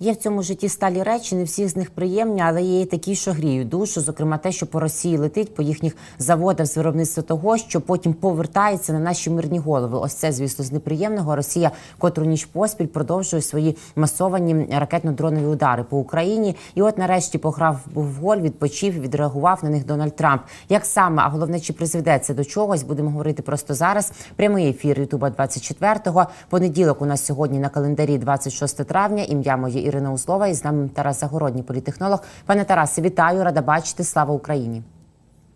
Є в цьому житті сталі речі, не всі з них приємні, але є і такі, що гріють душу. Зокрема, те, що по Росії летить по їхніх заводах з виробництва того, що потім повертається на наші мирні голови. Ось це, звісно, з неприємного. Росія котру ніч поспіль продовжує свої масовані ракетно-дронові удари по Україні. І от нарешті пограв в голь, відпочив, відреагував на них Дональд Трамп. Як саме, а головне, чи призведе це до чогось, будемо говорити просто зараз. Прямий ефір Ютуба 24-го. Понеділок у нас сьогодні на календарі 26 травня. Ім'я моє Ірина Услова і з нами Тарас Загородній, політехнолог. Пане Тарасе, вітаю, рада бачити. Слава Україні.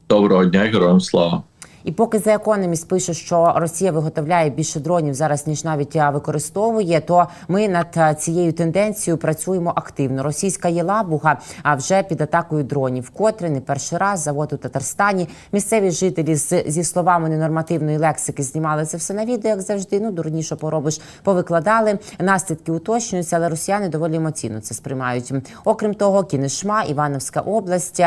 Доброго дня, героям слава. І поки The Economist пише, що Росія виготовляє більше дронів зараз ніж навіть використовує, то ми над цією тенденцією працюємо активно. Російська єлабуга а вже під атакою дронів. Вкотре не перший раз завод у Татарстані. Місцеві жителі з зі словами ненормативної лексики знімали це все на відео, як завжди. Ну дурніше поробиш, повикладали. Наслідки уточнюються, але росіяни доволі емоційно це сприймають. Окрім того, Кінешма, Івановська область,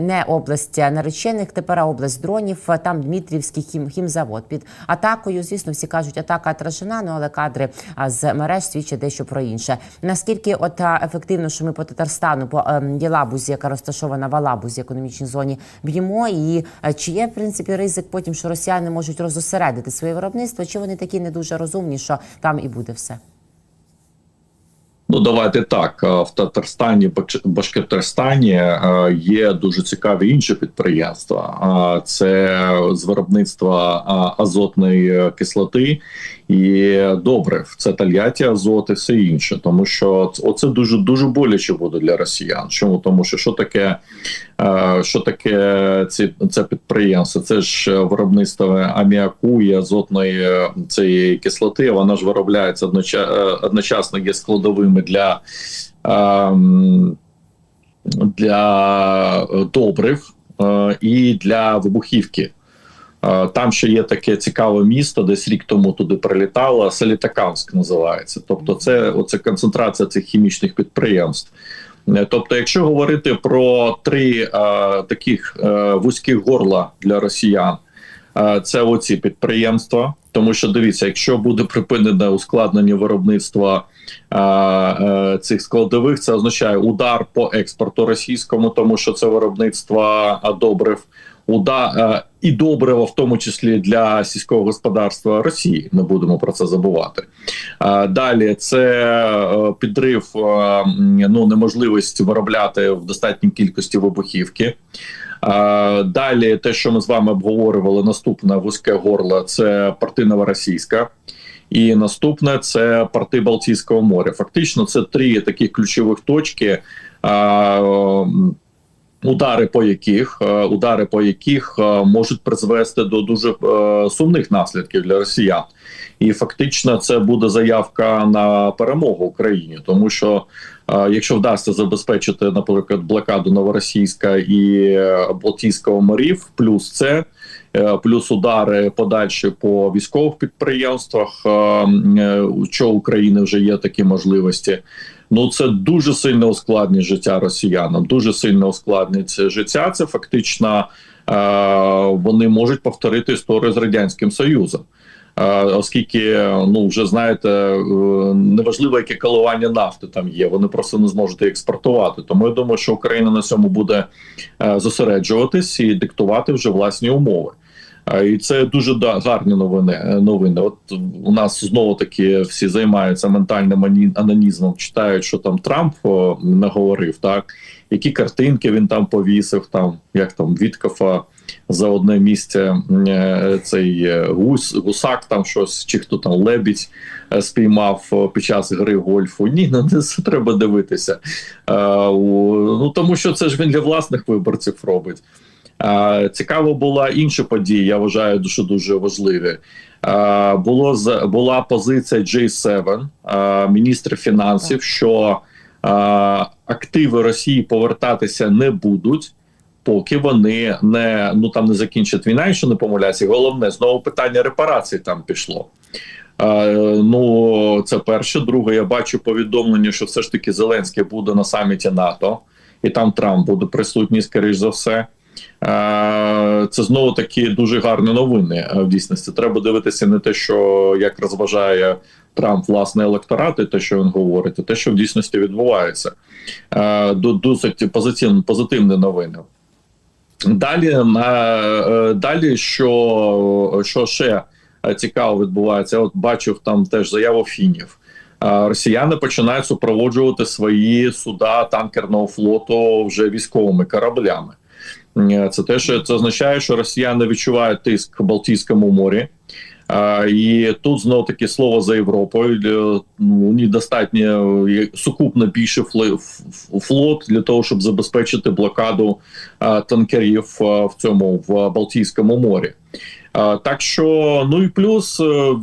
не область наречених, тепер область дронів. Там Дмитрівський хім, хімзавод під атакою. Звісно, всі кажуть, атака отражена, ну але кадри з мереж свідчать дещо про інше. Наскільки от ефективно, що ми по Татарстану, по ем, Єлабузі, яка розташована в Алабузі, економічній зоні, б'ємо, і е, чи є в принципі ризик потім, що росіяни можуть розосередити своє виробництво, чи вони такі не дуже розумні, що там і буде все? Ну давайте так. е, В Татарстані, Башкортостані е, є дуже цікаві інші підприємства. Це з виробництва азотної кислоти і добрив. Це Тольятті азот і все інше. Тому що оце дуже дуже боляче буде для росіян. Чому тому, що що таке, е, що таке ці це підприємство? Це ж е, виробництво аміаку і азотної е, цієї кислоти. Вона ж виробляється одноча- одночасно є складовими для. ем, Для добрив і для вибухівки. Е, Там ще є таке цікаве місто, десь рік тому туди прилітало. Солітакамськ називається. Тобто, це оце концентрація цих хімічних підприємств. Е, Тобто, якщо говорити про три е, таких е, вузьких горла для росіян, е, це оці підприємства. Тому що дивіться, якщо буде припинене ускладнення виробництва е, е, цих складових, це означає удар по експорту російському, тому що це виробництво добрив, удар е, і добрива, в тому числі для сільського господарства Росії. Не будемо про це забувати. Е, Далі це е, підрив, ну неможливість виробляти в достатній кількості вибухівки. Далі, те, що ми з вами обговорювали, наступне вузьке горло це порти Новоросійська. І наступне це порти Балтійського моря. Фактично, це три таких ключових точки. Удари по яких е, удари по яких е, можуть призвести до дуже е, сумних наслідків для росіян, і фактично це буде заявка на перемогу Україні, тому що якщо вдасться забезпечити, наприклад, блокаду Новоросійська і Балтійського морів, плюс це. Е, Плюс удари подальші по військових підприємствах, е, е, що України вже є такі можливості. Ну це дуже сильно ускладнить життя росіянам. Дуже сильно ускладнить життя. Це фактично вони можуть повторити історію з радянським союзом. Оскільки ну вже знаєте, неважливо, яке коливання нафти там є, вони просто не зможуть її експортувати. Тому я думаю, що Україна на цьому буде зосереджуватись і диктувати вже власні умови. Е, І це дуже да, гарні новини. е, Новини. От у нас знову таки всі займаються ментальним анонізмом, читають, що там Трамп наговорив, так які картинки він там повісив, там як там Віткофа за одне місце е, цей гусь, гусак, там щось, чи хто там лебідь спіймав під час гри гольфу. Ні, ну не це треба дивитися. Ну тому що це ж він для власних виборців робить. Цікаво була інша подія, я вважаю, що дуже важливі. Було була позиція J7, е, міністра фінансів, що активи Росії повертатися не будуть, поки вони не ну там не закінчать війна, якщо не помиляюся. Головне знову питання репарацій там пішло. Е, ну, це перше. Друге, я бачу повідомлення, що все ж таки Зеленський буде на саміті НАТО, і там Трамп буде присутній, скоріш за все. Е, Це знову таки дуже гарні новини. е, В дійсності треба дивитися не те, що як розважає Трамп власне електорат, і те, що він говорить, і те, що в дійсності відбувається. Е, Досить позитивні, позитивні новини. Далі на далі, що, що ще цікаво відбувається, от бачив там теж заяву фінів. Росіяни починають супроводжувати свої суда танкерного флоту вже військовими кораблями. Е, Це те, що це означає, що росіяни відчувають тиск в Балтійському морі. А, і тут знов таки слово за Європою. Е, ну, достатньо е, сукупно більше флот для того, щоб забезпечити блокаду а, танкерів а, в цьому в Балтійському морі. А, так що, ну і плюс е,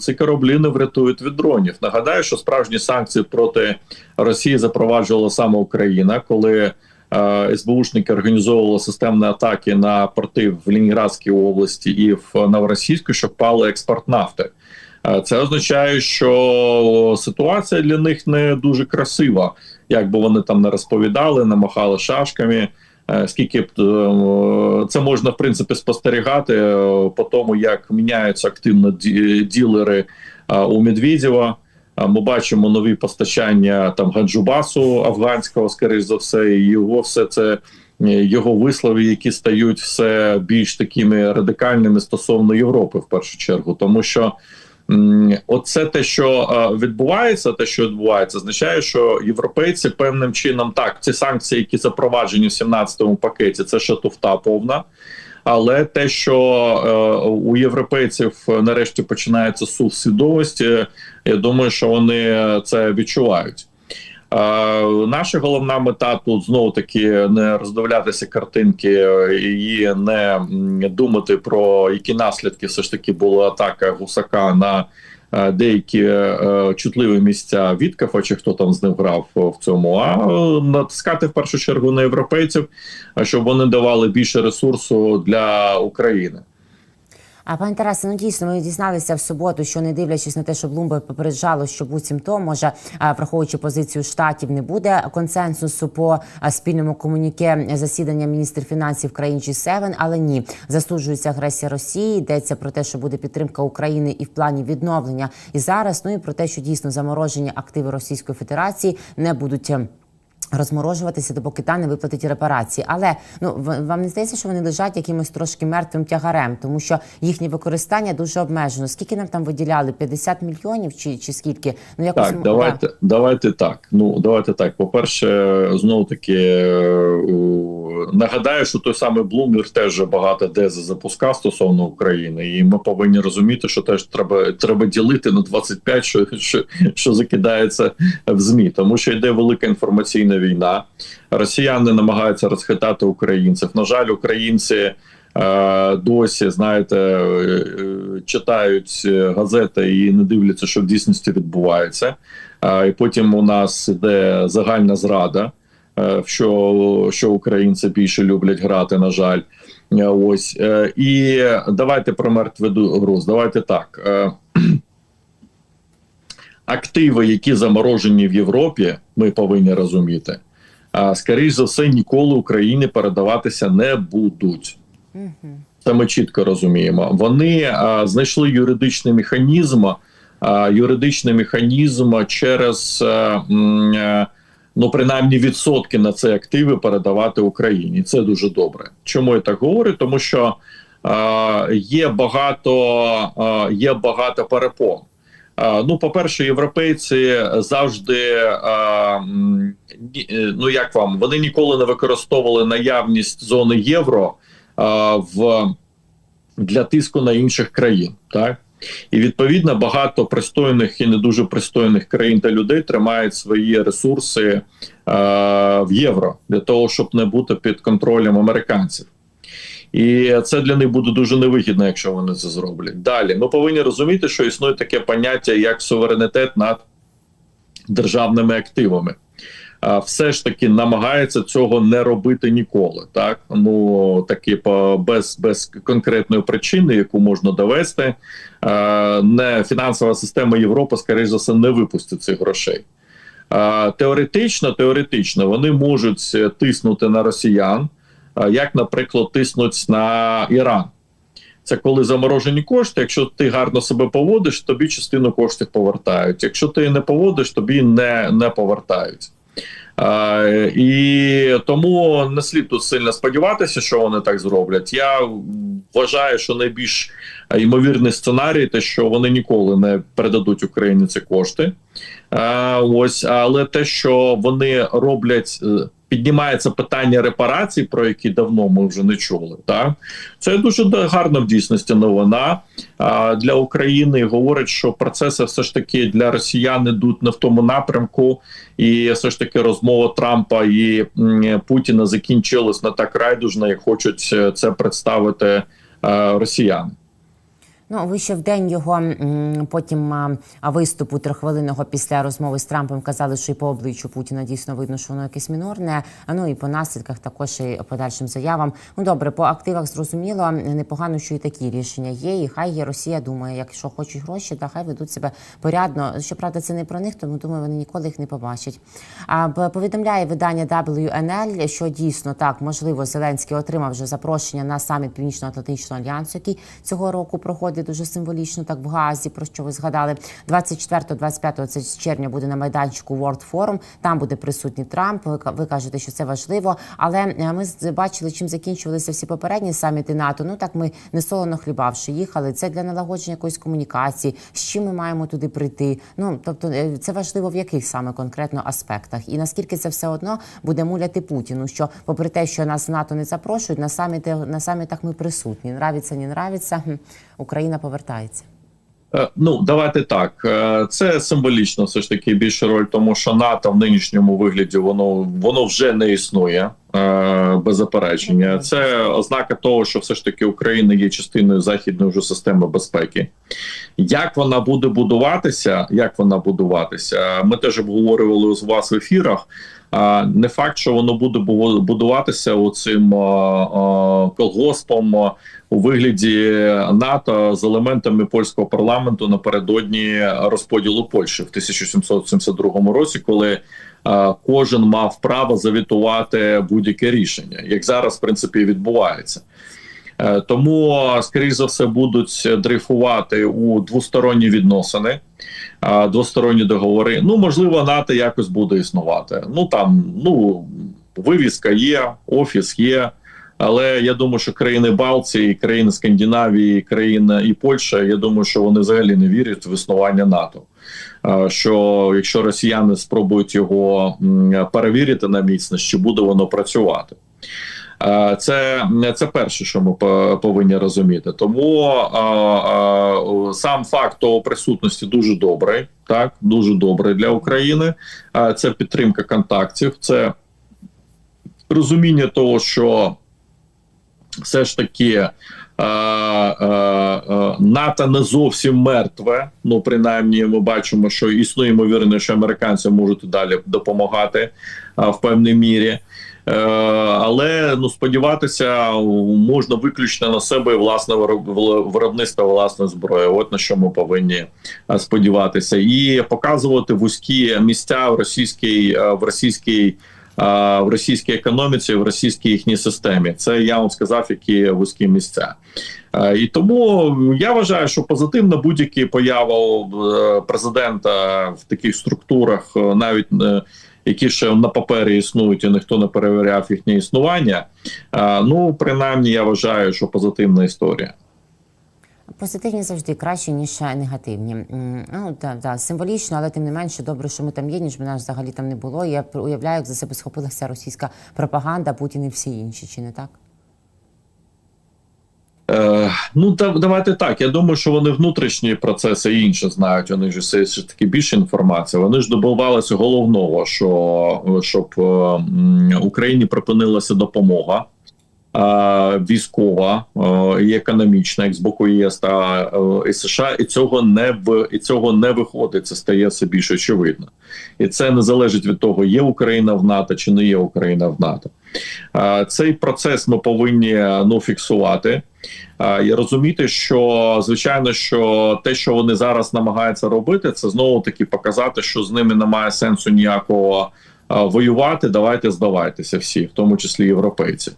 ці кораблі не врятують від дронів. Нагадаю, що справжні санкції проти Росії запроваджувала саме Україна, коли е, СБУшники організовували системні атаки на порти в Ленінградській області і в Новоросійську, що впали експорт нафти. Е, Це означає, що ситуація для них не дуже красива, як би вони там не розповідали, не махали шашками. Е, Скільки б е, це можна в принципі спостерігати е, по тому, як міняються активно ді- ділери е, у Медведєва. Ми бачимо нові постачання там Ганджубасу афганського, скоріш за все, і його все це е, його вислови, які стають все більш такими радикальними стосовно Європи, в першу чергу, тому що. Оце те, що е, відбувається, те, що відбувається, означає, що європейці певним чином так, ці санкції, які запроваджені в 17-му пакеті, це ще туфта повна. Але те, що е, у європейців нарешті починається сув свідомості, я думаю, що вони це відчувають. Е, наша головна мета тут знову таки не роздивлятися картинки і не думати про які наслідки все ж таки була атака гусака на деякі е, чутливі місця Віткафа, чи хто там з ним грав в цьому, а е, натискати в першу чергу на європейців, щоб вони давали більше ресурсу для України. А пане Тарасе, ну дійсно ми дізналися в суботу, що не дивлячись на те, що Блумберг попереджало, що буцімто може, враховуючи позицію штатів, не буде консенсусу по спільному комуніке засідання міністрів фінансів країн G7, але ні, засуджується агресія Росії. Йдеться про те, що буде підтримка України і в плані відновлення і зараз. Ну і про те, що дійсно заморожені активи Російської Федерації не будуть. Розморожуватися, допоки та не виплатить репарації, але ну вам не здається, що вони лежать якимось трошки мертвим тягарем, тому що їхнє використання дуже обмежено. Скільки нам там виділяли? 50 мільйонів чи, чи скільки? Ну якось Так, давайте, давайте так. Ну давайте так. По-перше, знову таки е, нагадаю, що той самий Блумберг теж багато де запускав стосовно України, і ми повинні розуміти, що теж треба треба ділити на 25, що, що, що закидається в змі, тому що йде велика інформаційна війна. Росіяни намагаються розхитати українців. На жаль, українці. е, Досі знаєте, е, е, читають е, газети і не дивляться, що в дійсності відбувається. А, І потім у нас іде загальна зрада, е, що, що українці більше люблять грати, на жаль. Е, Ось Е, і давайте про мертвий груз. Давайте так. Е, Активи, які заморожені в Європі, ми повинні розуміти. А скоріш за все, ніколи Україні передаватися не будуть. Це ми чітко розуміємо. Вони а, знайшли юридичний механізм, а, юридичний механізм через а, м, ну принаймні відсотки на ці активи передавати Україні. Це дуже добре. Чому я так говорю? Тому що а, є багато а, є багато перепон. Ну, по-перше, європейці завжди е, ну як вам вони ніколи не використовували наявність зони євро в для тиску на інших країн, так і відповідно багато пристойних і не дуже пристойних країн та людей тримають свої ресурси в євро для того, щоб не бути під контролем американців. І це для них буде дуже невигідно, якщо вони це зроблять. Далі ми повинні розуміти, що існує таке поняття як суверенітет над державними активами. Все ж таки намагається цього не робити ніколи. Так ну таки по без, без конкретної причини, яку можна довести, не фінансова система Європи, скоріш за все, не випустить цих грошей. Теоретично, теоретично вони можуть тиснути на росіян, як, наприклад, тиснуть на Іран. Це коли заморожені кошти. Якщо ти гарно себе поводиш, тобі частину коштів повертають. Якщо ти не поводиш, тобі не, не повертають. Е, і тому не слід тут сильно сподіватися, що вони так зроблять. Я вважаю, що найбільш ймовірний сценарій, те, що вони ніколи не передадуть Україні ці кошти. Е, ось, але те, що вони роблять, е, піднімається питання репарацій, про які давно ми вже не чули. Так це дуже гарна в дійсності новина для України. Говорить, що процеси все ж таки для росіян ідуть не в тому напрямку, і все ж таки розмова Трампа і Путіна закінчилась не так райдужно, як хочуть е, це представити е, росіяни. Ну, ви ще в день його потім виступу трьоххвилинного після розмови з Трампом казали, що і по обличчю Путіна дійсно видно, що воно якесь мінорне. А ну і по наслідках також і подальшим заявам. Ну добре, по активах зрозуміло. Непогано, що і такі рішення є. І хай є Росія думає, якщо хочуть гроші, то хай ведуть себе порядно. Щоправда, це не про них, тому думаю, вони ніколи їх не побачать. А повідомляє видання WNL, що дійсно так можливо Зеленський отримав вже запрошення на саміт Північно-Атлантичного альянсу, який цього року проходить дуже символічно, так в Газі, про що ви згадали. 24-25 це червня буде на майданчику World Forum. Там буде присутній Трамп. Ви, ка- кажете, що це важливо. Але е, ми бачили, чим закінчувалися всі попередні саміти НАТО. Ну так ми не солоно хлібавши їхали. Це для налагодження якоїсь комунікації. З чим ми маємо туди прийти? Ну тобто, е, це важливо в яких саме конкретно аспектах, і наскільки це все одно буде муляти Путіну. Що, попри те, що нас НАТО не запрошують, на саміти на самітах ми присутні. Нравиться, не нравиться. хм, Україна повертається. Е, Ну, давайте так. Е, Це символічно все ж таки більше роль, тому що НАТО в нинішньому вигляді воно воно вже не існує без заперечення. Це ознака того, що все ж таки Україна є частиною західної вже системи безпеки. Як вона буде будуватися? Як вона будуватися? Ми теж обговорювали з вас в ефірах. Не факт, що воно буде бу- будуватися оцим а, а, колгоспом у вигляді НАТО з елементами польського парламенту напередодні розподілу Польщі в 1772 році, коли кожен мав право завітувати будь-яке рішення, як зараз в принципі відбувається. Е, Тому, скоріш за все, будуть дрейфувати у двосторонні відносини, двосторонні договори. Ну, можливо, НАТО якось буде існувати. Ну там ну вивіска є, офіс є. Але я думаю, що країни Балтії, країни Скандинавії, країна і Польща, я думаю, що вони взагалі не вірять в існування НАТО. Що якщо росіяни спробують його перевірити на міцність, чи буде воно працювати? Це, це перше, що ми повинні розуміти. Тому а, а, сам факт того присутності дуже добрий, так дуже добрий для України. А, Це підтримка контактів, це розуміння того, що все ж таки. е, е, е, НАТО не зовсім мертве. Ну, принаймні, ми бачимо, що існує ймовірно, що американці можуть далі допомагати е, в певній мірі. Е, але ну сподіватися можна виключно на себе власне вироб- виробництво власної зброї. От на що ми повинні е, сподіватися, і показувати вузькі місця в російській в російській. В російській економіці, в російській їхній системі, це я вам сказав, які вузькі місця, і тому я вважаю, що позитивна будь-які поява е, президента в таких структурах, е, навіть е, які ще на папері існують, і ніхто не перевіряв їхнє існування. Ну, принаймні, я вважаю, що позитивна історія. Позитивні завжди краще, ніж негативні. Ну так, да, символічно, але тим не менше добре, що ми там є, ніж нас взагалі там не було. Я уявляю, як за себе схопилася російська пропаганда, Путін і всі інші, чи не так? Е, ну та давайте так. Я думаю, що вони внутрішні процеси інше знають. Вони ж все ж таки більше інформації. Вони ж добивалися головного, що щоб е, Україні припинилася допомога. Е, Військова е, і економічна, як з боку ЄС та е, і США, і цього не в і цього не виходить. Це стає все більш очевидно, і це не залежить від того, є Україна в НАТО чи не є Україна в НАТО. Цей процес ми повинні ну фіксувати. І розуміти, що звичайно, що те, що вони зараз намагаються робити, це знову таки показати, що з ними немає сенсу ніякого. Воювати, давайте здавайтеся всі, в тому числі європейці.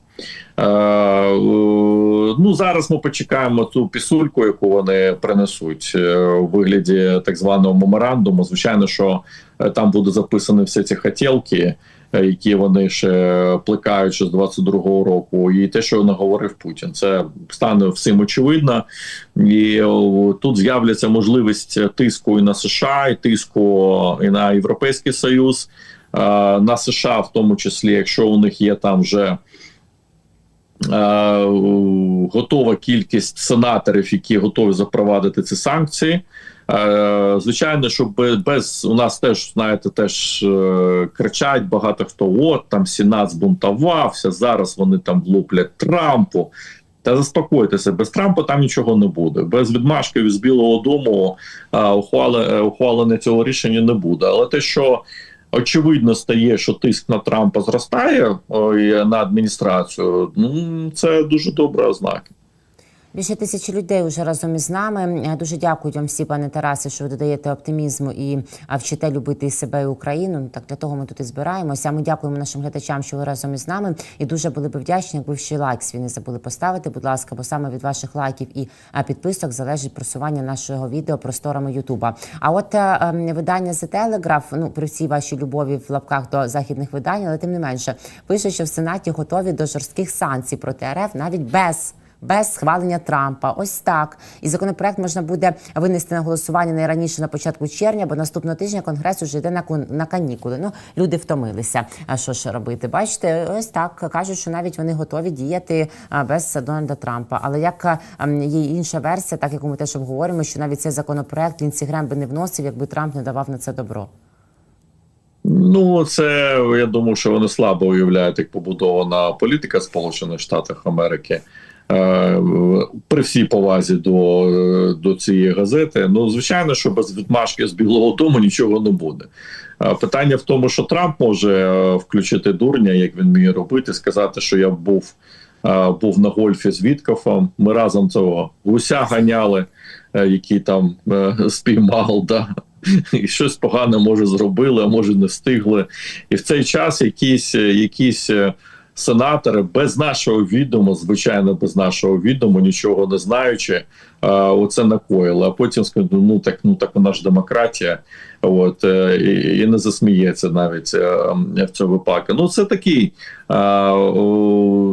Ну зараз ми почекаємо ту пісульку, яку вони принесуть е, у вигляді так званого меморандуму. Звичайно, що е, там буде записані всі ці хотілки, е, які вони ще плекають ще з 22-го року, і те, що наговорив Путін, це стане всім очевидно. І тут з'являться можливість тиску і на США, і тиску і на Європейський Союз, на США, в тому числі, якщо у них є там вже. Готова кількість сенаторів, які готові запровадити ці санкції. Звичайно, що без, у нас теж знаєте, теж е, кричать багато хто: от там Сенат збунтувався. Зараз вони там влуплять Трампу. Та заспокойтеся, без Трампа там нічого не буде. Без відмашки з Білого Дому е, ухвалення цього рішення не буде. Але те, що очевидно стає, що тиск на Трампа зростає на адміністрацію. Ну це дуже добра ознака. Більше тисячі людей вже разом із нами. Е, Дуже дякую вам всі, пане Тарасе, що ви додаєте оптимізму і вчите любити себе і Україну. Ну, Так для того ми тут і збираємося. Ми дякуємо нашим глядачам, що ви разом із нами. І дуже були б вдячні, якби ще лайк свій не забули поставити. Будь ласка, бо саме від ваших лайків і підписок залежить просування нашого відео просторами Ютуба. А от е, ем, видання The Telegraph, ну при всій вашій любові в лапках до західних видань, але тим не менше пише, що в Сенаті готові до жорстких санкцій проти РФ навіть без. Без схвалення Трампа, ось так. І законопроект можна буде винести на голосування найраніше на початку червня, бо наступного тижня конгрес уже йде на на канікули. Ну люди втомилися. А що ж робити? Бачите, ось так кажуть, що навіть вони готові діяти без Дональда Трампа. Але як є інша версія, так яку ми теж обговоримо, що навіть цей законопроект Лінсі Грем би не вносив, якби Трамп не давав на це добро. Ну це я думаю, що вони слабо уявляють, як побудована політика Сполучених Штатів Америки. Е, При всій повазі до, до цієї газети, ну звичайно, що без відмашки з Білого Дому нічого не буде. Е, Питання в тому, що Трамп може е, включити дурня, як він вміє робити, сказати, що я був, був на гольфі з Віткофом. Ми разом цього гуся ганяли, який там спіймав. Да. І щось погане може зробили, а може не встигли. І в цей час якісь, якісь сенатори без нашого відому, звичайно, без нашого відому, нічого не знаючи, оце накоїли. А потім скажуть, ну так, ну так вона ж демократія. От е, і, і не засміється навіть е, в цьому випадку. Ну це такий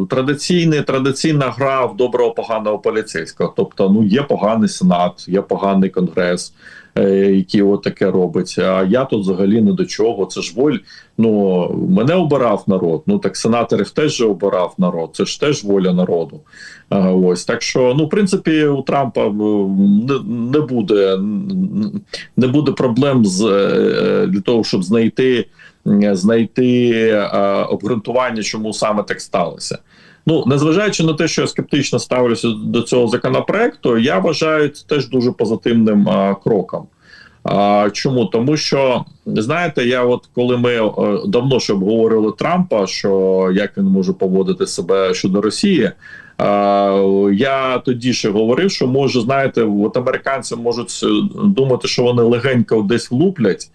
традиційний, традиційна гра в доброго поганого поліцейського. Тобто, ну є поганий сенат, є поганий конгрес. Е, Який от таке робить, а я тут взагалі не до чого. Це ж воль. Ну мене обирав народ. Ну так сенаторів теж же обирав народ. Це ж теж воля народу. Ось так що, ну в принципі, у Трампа не, не буде не буде проблем з е, для того, щоб знайти знайти е, обґрунтування, чому саме так сталося. Ну, незважаючи на те, що я скептично ставлюся до цього законопроекту, я вважаю це теж дуже позитивним а, кроком. А, чому? Тому що знаєте, я от коли ми е, давно ще обговорили Трампа, що як він може поводити себе щодо Росії. А, я тоді ще говорив, що може, знаєте, от американці можуть е, думати, що вони легенько десь влуплять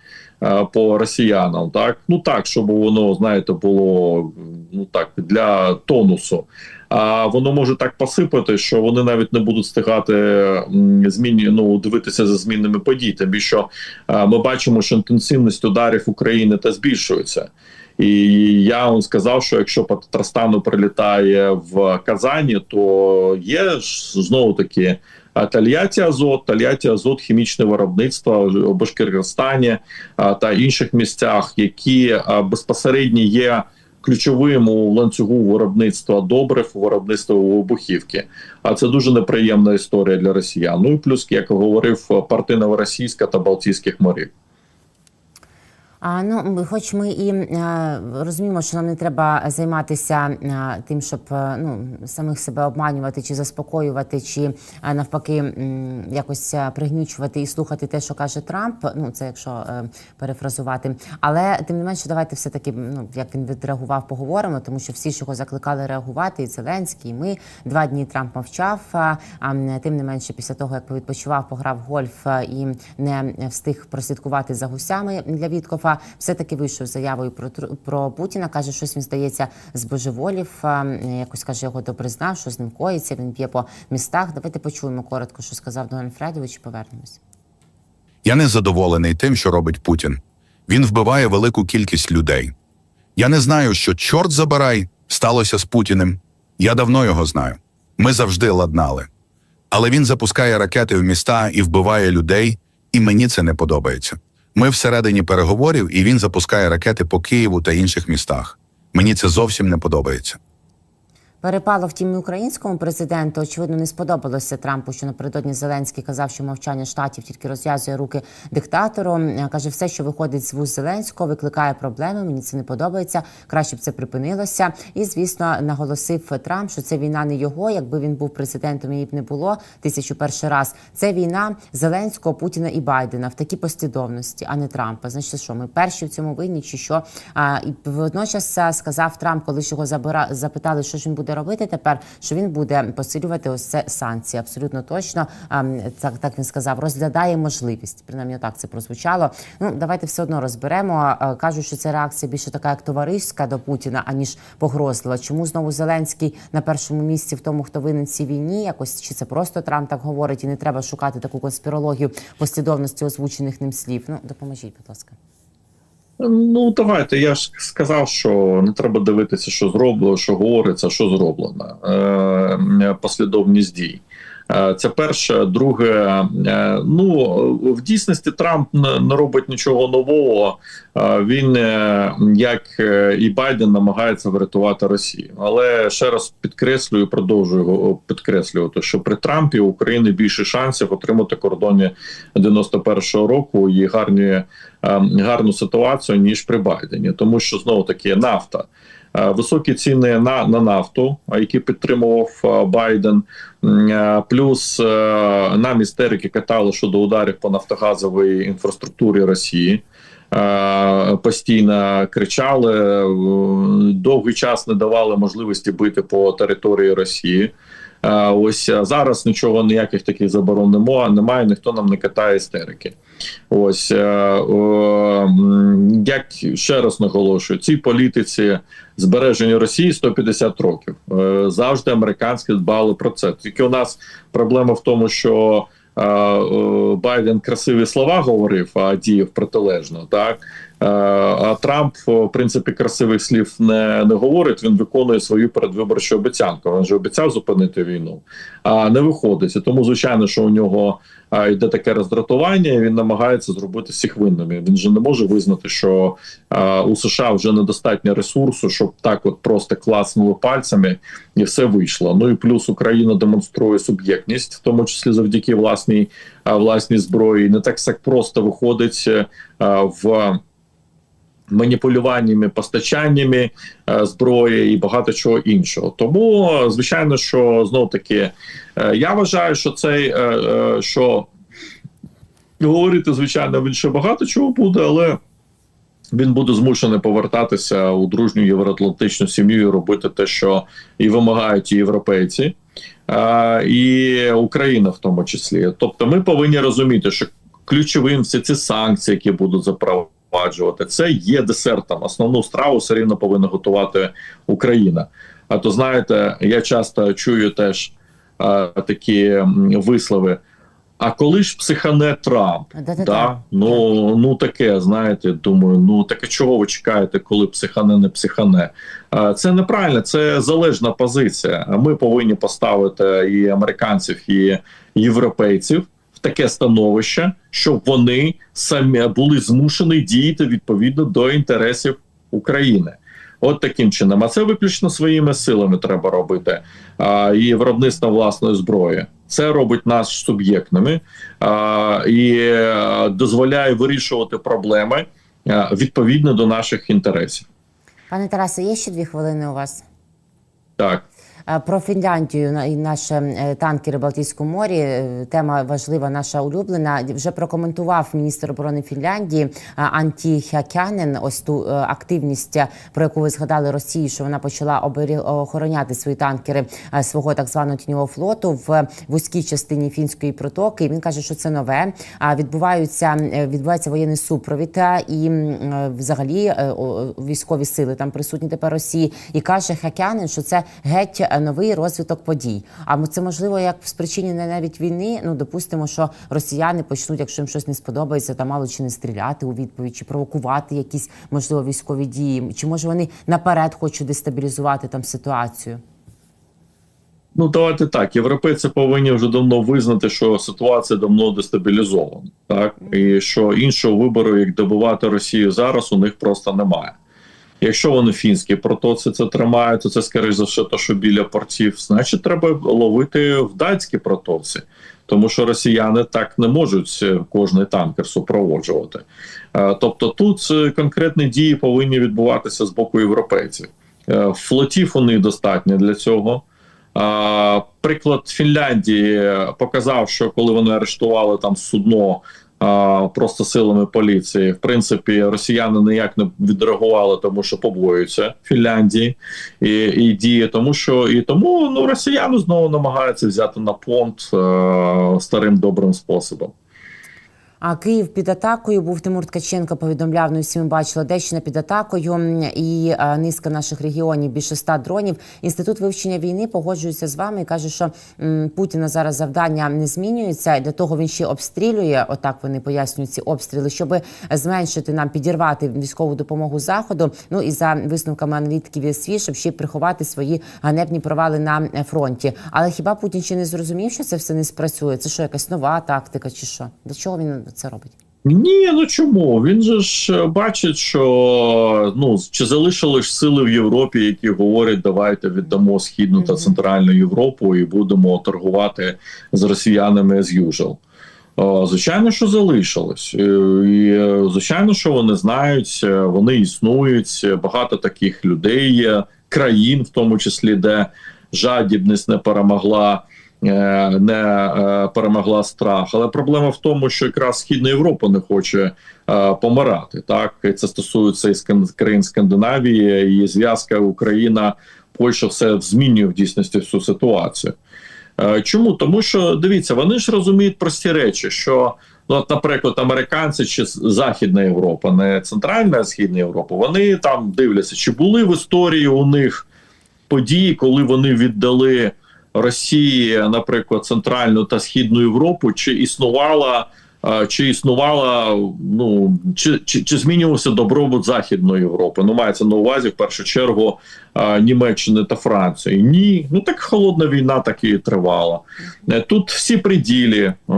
по росіянам, так ну так, щоб воно знаєте було ну так для тонусу. А воно може так посипати, що вони навіть не будуть встигати м, ну дивитися за змінними подій. Тим більше е, ми бачимо, що інтенсивність ударів України та збільшується. І я вам сказав, що якщо по Татарстану прилітає в Казані, то є ж знову таки Тольятті Азот, Тольятті Азот, хімічне виробництво у Башкіргастані та інших місцях, які безпосередньо є ключовим у ланцюгу виробництва добрив, виробництва вибухівки. А це дуже неприємна історія для росіян. Ну і плюс, як говорив, порти Новоросійська та Балтійських морів. А ну ми- хоч ми і е, розуміємо, що нам не треба займатися е, тим, щоб е, ну самих себе обманювати чи заспокоювати, чи е, навпаки м, якось пригнічувати і слухати те, що каже Трамп. Ну це якщо е, перефразувати. Але тим не менше, давайте все таки ну як він відреагував, поговоримо, тому що всі ж його закликали реагувати, і Зеленський, і ми два дні Трамп мовчав. А а, тим не менше, після того як відпочивав, пограв гольф і не встиг прослідкувати за гусями для Віткофа. А, все-таки вийшов з заявою про про Путіна. каже, щось він здається з божеволів. Якось каже, його добре знав, що з ним коїться. Він б'є по містах. Давайте почуємо коротко, що сказав Дональд Фредович. і Повернемось. Я не задоволений тим, що робить Путін. Він вбиває велику кількість людей. Я не знаю, що чорт забирай сталося з Путіним. Я давно його знаю. Ми завжди ладнали. Але він запускає ракети в міста і вбиває людей, і мені це не подобається. Ми всередині переговорів, і він запускає ракети по Києву та інших містах. Мені це зовсім не подобається. Перепало втім і українському президенту. Очевидно, не сподобалося Трампу, що напередодні Зеленський казав, що мовчання штатів тільки розв'язує руки диктатору. Каже, все, що виходить з вуз Зеленського, викликає проблеми. Мені це не подобається. Краще б це припинилося. І звісно, наголосив Трамп, що це війна не його. Якби він був президентом, її б не було тисячу перший раз. Це війна Зеленського, Путіна і Байдена в такій послідовності, а не Трампа. Значить, що ми перші в цьому винні, чи що? А і водночас сказав Трамп, коли ж його забира запитали, що ж він буде робити тепер, що він буде посилювати ось це санкції. Абсолютно точно а, так, так він сказав, розглядає можливість. Принаймні, так це прозвучало. Ну давайте все одно розберемо. Кажуть, що це реакція більше така, як товариська до Путіна, аніж погрозлива. Чому знову Зеленський на першому місці в тому, хто винен цій війні? Якось чи це просто Трамп так говорить, і не треба шукати таку конспірологію послідовності озвучених ним слів. Ну допоможіть, будь ласка. Ну давайте. Я ж сказав, що не треба дивитися, що зроблено, що говориться, що зроблено. Е, послідовність дій. Е, Це перше. Друге, е, ну в дійсності Трамп не робить нічого нового. Е, Він, як і Байден, намагається врятувати Росію. Але ще раз підкреслюю, продовжую підкреслювати, що при Трампі України більше шансів отримати кордони 91-го року і гарні е, гарну ситуацію ніж при Байдені, тому що знову таки нафта. Е, Високі ціни на, на нафту, які підтримував е, Байден, е, плюс нам істерики катали щодо ударів по нафтогазовій інфраструктурі Росії. Постійно кричали, довгий час не давали можливості бити по території Росії. Е, Ось е, зараз нічого ніяких таких заборон немає, ніхто нам не катає істерики. Ось е, як ще раз наголошую, цій політиці збереження Росії 150 років. Завжди американські дбали про це. Тільки у нас проблема в тому, що Байден красиві слова говорив, а діяв протилежно. Так а Трамп, в принципі, красивих слів не, не говорить. Він виконує свою передвиборчу обіцянку. Він же обіцяв зупинити війну, а не виходить. І тому, звичайно, що у нього йде таке роздратування, і він намагається зробити всіх винними. Він же не може визнати, що а, у США вже недостатньо ресурсу, щоб так, от просто класнули пальцями, і все вийшло. Ну і плюс Україна демонструє суб'єктність, в тому числі завдяки власній власній зброї. Не так так просто виходить в маніпулюваннями, постачаннями е, зброї і багато чого іншого. Тому, звичайно, що знов таки е, я вважаю, що цей е, що говорити, звичайно, він ще багато чого буде, але. Він буде змушений повертатися у дружню євроатлантичну сім'ю і робити те, що і вимагають і європейці, а, і Україна в тому числі. Тобто, ми повинні розуміти, що ключовим всі ці санкції, які будуть запроваджувати, це є десертом. Основну страву все рівно повинна готувати Україна. А то знаєте, я часто чую теж а, такі вислови. А коли ж психане Трамп? Да-да-да. Ну, ну таке, знаєте, думаю, ну таке чого ви чекаєте, коли психане не психане? А, Це неправильно, це залежна позиція. Ми повинні поставити і американців, і європейців таке становище, щоб вони самі були змушені діяти відповідно до інтересів України. От таким чином, а це виключно своїми силами треба робити. А, і виробництво власної зброї. Це робить нас суб'єктними а, і е, дозволяє вирішувати проблеми е, відповідно до наших інтересів. Пане Тарасе, є ще дві хвилини у вас. Так. Е, Про Фінляндію і наші е, танкери в Балтійському морі. е, Тема важлива, наша улюблена. Вже прокоментував міністр оборони Фінляндії Анті Хякянен. Ось ту активність, про яку ви згадали Росії, що вона почала охороняти свої танкери свого так званого тіньового флоту в вузькій частині фінської протоки. Він каже, що це нове. А відбуваються відбувається воєнний супровід і взагалі військові сили там присутні тепер Росії. І каже Хакянин, що це геть новий розвиток подій. А це можливо як спричинене навіть війни. Ну допустимо, що росіяни почнуть, якщо їм щось не сподобається, там мало чи не стріляти у відповідь, чи провокувати якісь можливо військові дії, чи може вони наперед хочуть дестабілізувати там ситуацію. Ну, давайте так. Європейці повинні вже давно визнати, що ситуація давно дестабілізована, так і що іншого вибору, як добувати Росію зараз, у них просто немає. Якщо вони в фінській протоці це тримають, то це скоріш за все, то що біля портів, значить, треба ловити в датській протоці, тому що росіяни так не можуть е, кожний танкер супроводжувати. Е, Тобто, тут е, конкретні дії повинні відбуватися з боку європейців. Флотів у достатньо для цього. Приклад Фінляндії показав, що коли вони арештували там судно просто силами поліції, в принципі, росіяни ніяк не відреагували, тому що побоюються Фінляндії і, і діє, тому що і тому ну росіяни знову намагаються взяти на понт е, старим добрим способом. А Київ під атакою був Тимур Ткаченко. Повідомляв, ну всі ми бачили Одещина під атакою і низка наших регіонів більше ста дронів. Інститут вивчення війни погоджується з вами і каже, що Путіна зараз завдання не змінюється. І Для того він ще обстрілює. Отак вони пояснюють ці обстріли, щоб зменшити нам підірвати військову допомогу заходу. Ну і за висновками аналітиків ЄСВІ, щоб ще приховати свої ганебні провали на е, фронті. Але хіба Путін ще не зрозумів, що це все не спрацює? Це що якась нова тактика, чи що? Для чого він це робить? Ні, ну чому? Він же ж е, бачить, що ну чи залишили ж сили в Європі, які говорять, давайте віддамо східну та центральну Європу і будемо торгувати з росіянами as usual. Звичайно, що залишилось, Е, і е, звичайно, що вони знають, е, вони існують. е, Багато таких людей є, країн, в тому числі, де жадібність не перемогла. Е, Не е, перемогла страх, але проблема в тому, що якраз східна Європа не хоче е, помирати. Так це стосується і країн Скандинавії, і зв'язка Україна, Польща все змінює в дійсності всю ситуацію. Чому? Тому що дивіться, вони ж розуміють прості речі, що ну, от, наприклад, американці чи Західна Європа, не центральна а східна Європа, вони там дивляться, чи були в історії у них події, коли вони віддали Росії, наприклад, центральну та східну Європу, чи існувала. Е, Чи існувала, ну чи, чи, чи змінювався добробут Західної Європи? Ну, мається на увазі в першу чергу е, Німеччини та Франції. Ні, ну так холодна війна так і тривала. Е, Тут всі приділі, е,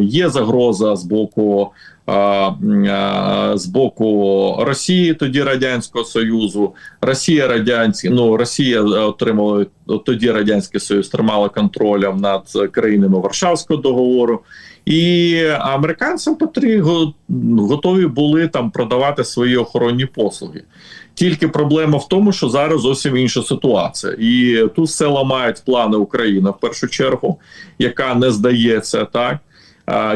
є загроза з боку. е, е, З боку Росії, тоді Радянського Союзу, Росія радянська, ну Росія отримала тоді Радянський Союз тримала контролем над країнами Варшавського договору, і американцям потрібно готові були там продавати свої охоронні послуги. Тільки проблема в тому, що зараз зовсім інша ситуація, і тут все ламають плани Україна в першу чергу, яка не здається так.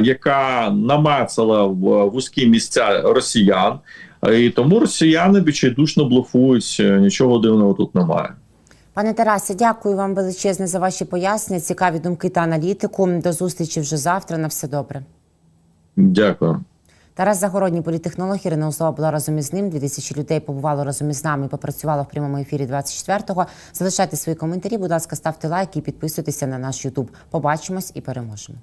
Яка намацала в вузькі місця росіян, і тому росіяни відчайдушно блофують. Нічого дивного тут немає. Пане Тарасе, дякую вам величезне за ваші пояснення, цікаві думки та аналітику. До зустрічі вже завтра. На все добре. Дякую. Тарас Загородній політехнолог Ірина Узлова була разом із ним. Дві тисячі людей побувало разом із нами. і Попрацювало в прямому ефірі 24-го. Залишайте свої коментарі. Будь ласка, ставте лайки і підписуйтеся на наш Ютуб. Побачимось і переможемо.